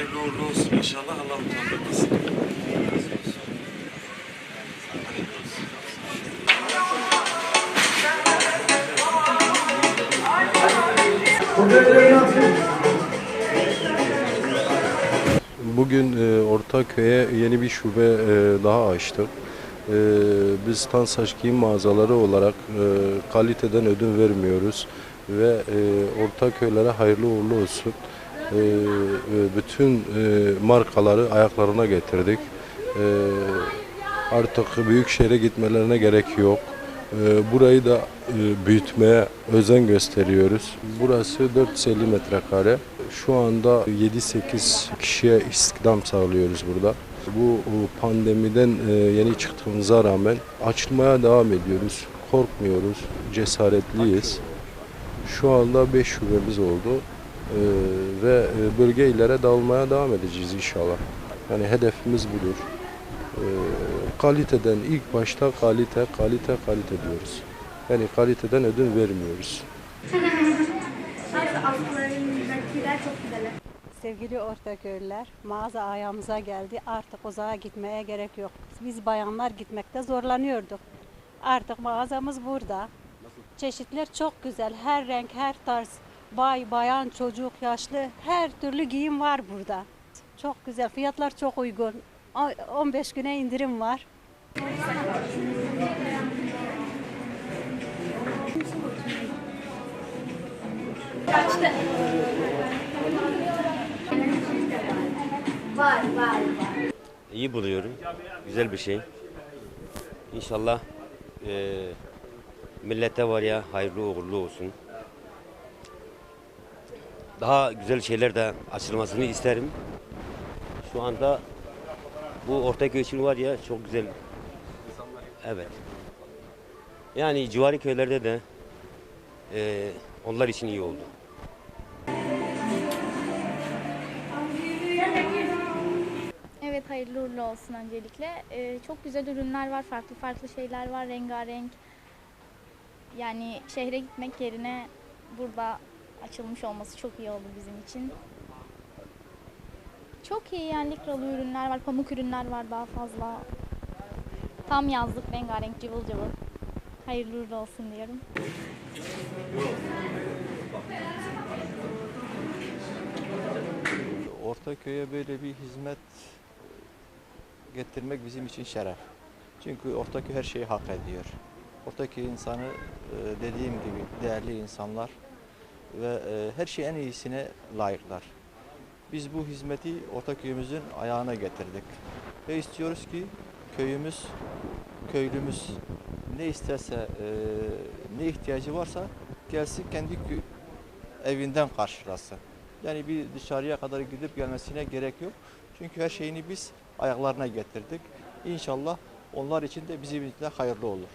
hayırlı uğurlu olsun inşallah. Allah utandırmasın. Bugün e, Ortaköy'e yeni bir şube e, daha açtık. E, biz Tansaç giyim mağazaları olarak e, kaliteden ödün vermiyoruz ve e, Ortaköylere hayırlı uğurlu olsun. E, e, bütün e, markaları ayaklarına getirdik. E, artık büyük şehre gitmelerine gerek yok. E, Burayı da e, büyütmeye özen gösteriyoruz. Burası 450 metrekare. Şu anda 7-8 kişiye istihdam sağlıyoruz burada. Bu pandemiden yeni çıktığımıza rağmen açılmaya devam ediyoruz. Korkmuyoruz, cesaretliyiz. Şu anda 5 şubemiz oldu ve e, bölge illere dağılmaya devam edeceğiz inşallah. Yani hedefimiz budur. E, Kaliteden ilk başta kalite, kalite, kalite diyoruz. Yani kaliteden ödün vermiyoruz. Sevgili Ortaköylüler, mağaza ayağımıza geldi. Artık uzağa gitmeye gerek yok. Biz bayanlar gitmekte zorlanıyorduk. Artık mağazamız burada. Çeşitler çok güzel. Her renk, her tarz. Bay, bayan, çocuk, yaşlı her türlü giyim var burada. Çok güzel. Fiyatlar çok uygun. O- 15 güne indirim var. Var, var, var. İyi buluyorum. Güzel bir şey. İnşallah eee millete var ya hayırlı uğurlu olsun. Daha güzel şeyler de açılmasını isterim. Şu anda bu Ortaköy için var ya çok güzel. Evet. Yani civarı köylerde de eee, onlar için iyi oldu. Evet hayırlı uğurlu olsun öncelikle. Ee, çok güzel ürünler var, farklı farklı şeyler var, rengarenk. Yani şehre gitmek yerine burada açılmış olması çok iyi oldu bizim için. Çok iyi yani likralı ürünler var, pamuk ürünler var daha fazla. Tam yazlık, rengarenk, cıvıl cıvıl. Hayırlı uğurlu olsun diyorum. Ortaköy'e böyle bir hizmet getirmek bizim için şeref. Çünkü Ortaköy her şeyi hak ediyor. Ortaköy insanı e, dediğim gibi değerli insanlar ve e, her şeyin en iyisine layıklar. Biz bu hizmeti Ortaköy'ümüzün ayağına getirdik. Ve istiyoruz ki köyümüz, köylümüz ne isterse, e, ne ihtiyacı varsa gelsin kendi evinden karşılasın. Yani bir dışarıya kadar gidip gelmesine gerek yok. Çünkü her şeyini biz ayaklarına getirdik. İnşallah onlar için de bizim için de hayırlı olur.